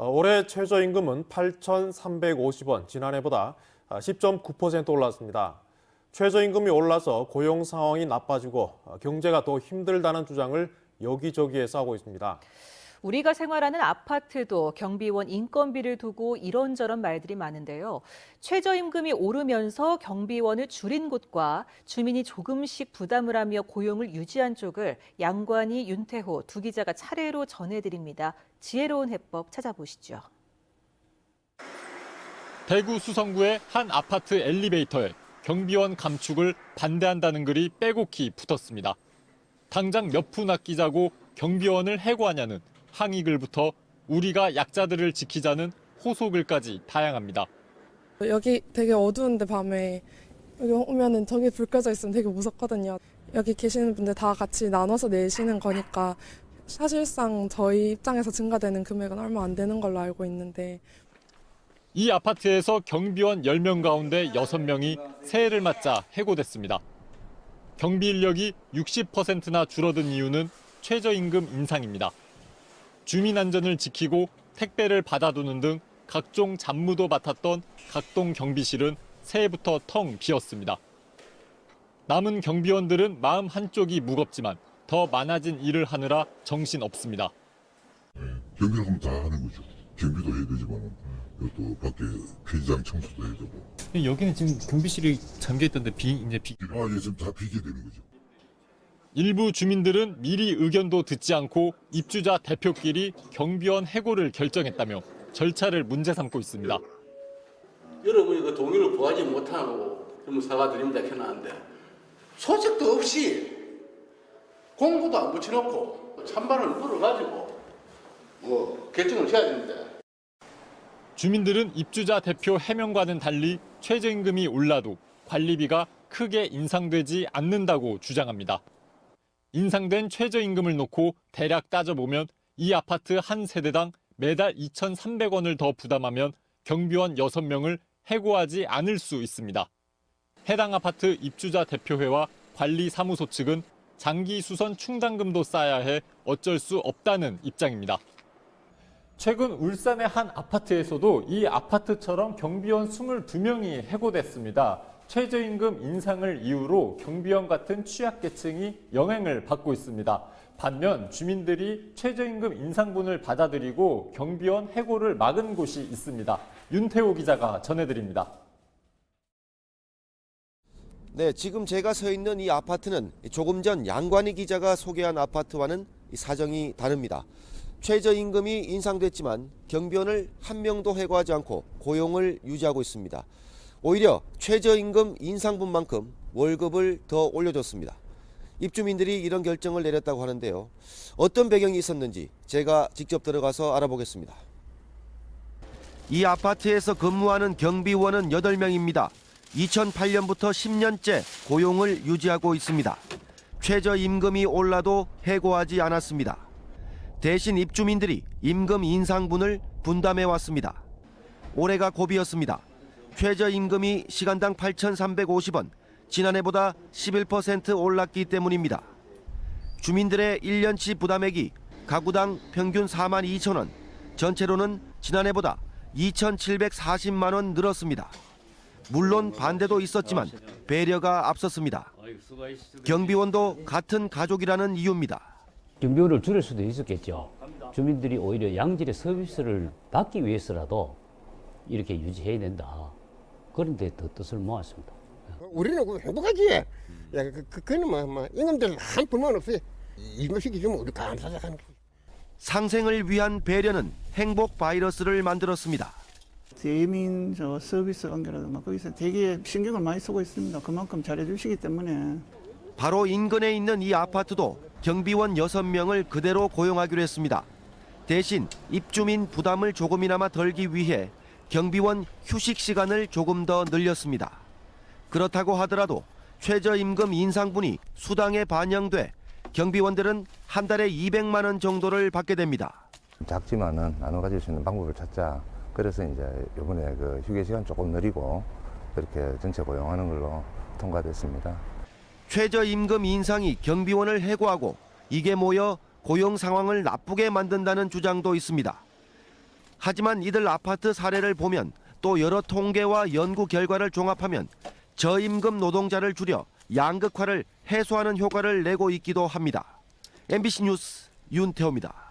어, 올해 최저임금은 8,350원, 지난해보다 10.9% 올랐습니다. 최저임금이 올라서 고용 상황이 나빠지고 어, 경제가 더 힘들다는 주장을 여기저기에서 하고 있습니다. 우리가 생활하는 아파트도 경비원 인건비를 두고 이런저런 말들이 많은데요. 최저임금이 오르면서 경비원을 줄인 곳과 주민이 조금씩 부담을 하며 고용을 유지한 쪽을 양관희, 윤태호 두 기자가 차례로 전해드립니다. 지혜로운 해법 찾아보시죠. 대구 수성구의 한 아파트 엘리베이터에 경비원 감축을 반대한다는 글이 빼곡히 붙었습니다. 당장 몇 푼 아끼자고 경비원을 해고하냐는 항의글부터 우리가 약자들을 지키자는 호소글까지 다양합니다. 여기 되게 어두운데 밤에 여기 오면은 저기 불 꺼져 있으면 되게 무섭거든요. 여기 계시는 분들 다 같이 나눠서 내시는 거니까 사실상 저희 입장에서 증가되는 금액은 얼마 안 되는 걸로 알고 있는데 이 아파트에서 경비원 10명 가운데 6명이 새해를 맞자 해고됐습니다. 경비 인력이 60%나 줄어든 이유는 최저임금 인상입니다. 주민 안전을 지키고 택배를 받아두는 등 각종 잡무도 맡았던 각동 경비실은 새해부터 텅 비었습니다. 남은 경비원들은 마음 한쪽이 무겁지만 더 많아진 일을 하느라 정신 없습니다. 경비를 하면 다 하는 거죠. 경비도 해야 되지만 또 밖에 폐지장 청소도 해야 되고. 여기는 지금 경비실이 잠겨 있던데 비 이제 비 아, 예, 지금 다 비게 되는 거죠. 일부 주민들은 미리 의견도 듣지 않고 입주자 대표끼리 경비원 해고를 결정했다며 절차를 문제 삼고 있습니다. 여러분이 그 동의를 구하지 못하고 그러면 사과드립니다 해놨는데 소책도 없이 공고도 안 붙여놓고 찬반을 끌어가지고 뭐 결정을 해야 됩니다. 주민들은 입주자 대표 해명과는 달리 최저임금이 올라도 관리비가 크게 인상되지 않는다고 주장합니다. 인상된 최저임금을 놓고 대략 따져보면 이 아파트 한 세대당 매달 2,300원을 더 부담하면 경비원 6명을 해고하지 않을 수 있습니다. 해당 아파트 입주자 대표회와 관리사무소 측은 장기 수선 충당금도 쌓아야 해 어쩔 수 없다는 입장입니다. 최근 울산의 한 아파트에서도 이 아파트처럼 경비원 22명이 해고됐습니다. 최저임금 인상을 이유로 경비원 같은 취약계층이 영향을 받고 있습니다. 반면 주민들이 최저임금 인상분을 받아들이고 경비원 해고를 막은 곳이 있습니다. 윤태호 기자가 전해드립니다. 네, 지금 제가 서 있는 이 아파트는 조금 전 양관희 기자가 소개한 아파트와는 사정이 다릅니다. 최저임금이 인상됐지만 경비원을 한 명도 해고하지 않고 고용을 유지하고 있습니다. 오히려 최저임금 인상분만큼 월급을 더 올려줬습니다. 입주민들이 이런 결정을 내렸다고 하는데요. 어떤 배경이 있었는지 제가 직접 들어가서 알아보겠습니다. 이 아파트에서 근무하는 경비원은 8명입니다. 2008년부터 10년째 고용을 유지하고 있습니다. 최저임금이 올라도 해고하지 않았습니다. 대신 입주민들이 임금 인상분을 분담해 왔습니다. 올해가 고비였습니다. 최저임금이 시간당 8,350원, 지난해보다 11% 올랐기 때문입니다. 주민들의 1년치 부담액이 가구당 평균 4만 2천 원, 전체로는 지난해보다 2,740만 원 늘었습니다. 물론 반대도 있었지만 배려가 앞섰습니다. 경비원도 같은 가족이라는 이유입니다. 경비원을 줄일 수도 있었겠죠. 주민들이 오히려 양질의 서비스를 받기 위해서라도 이렇게 유지해야 된다. 그런 데 더 뜻을 모았습니다. 우리는 그 행복하지. 야, 그, 그, 그는 뭐, 뭐, 임금들 한 불만 없어요. 임금시켜주면 우리 감사하자 하는 거지. 상생을 위한 배려는 행복 바이러스를 만들었습니다. 대민 저 서비스 관계라든가 거기서 되게 신경을 많이 쓰고 있습니다. 그만큼 잘해주시기 때문에 바로 인근에 있는 이 아파트도 경비원 6명을 그대로 고용하기로 했습니다. 대신 입주민 부담을 조금이나마 덜기 위해 경비원 휴식 시간을 조금 더 늘렸습니다. 그렇다고 하더라도 최저임금 인상분이 수당에 반영돼 경비원들은 한 달에 200만 원 정도를 받게 됩니다. 작지만은 나눠 가질 수 있는 방법을 찾자. 그래서 이제 이번에 그 휴게 시간 조금 느리고 그렇게 전체 고용하는 걸로 통과됐습니다. 최저임금 인상이 경비원을 해고하고 이게 모여 고용 상황을 나쁘게 만든다는 주장도 있습니다. 하지만 이들 아파트 사례를 보면 또 여러 통계와 연구 결과를 종합하면 저임금 노동자를 줄여 양극화를 해소하는 효과를 내고 있기도 합니다. MBC 뉴스 윤태호입니다.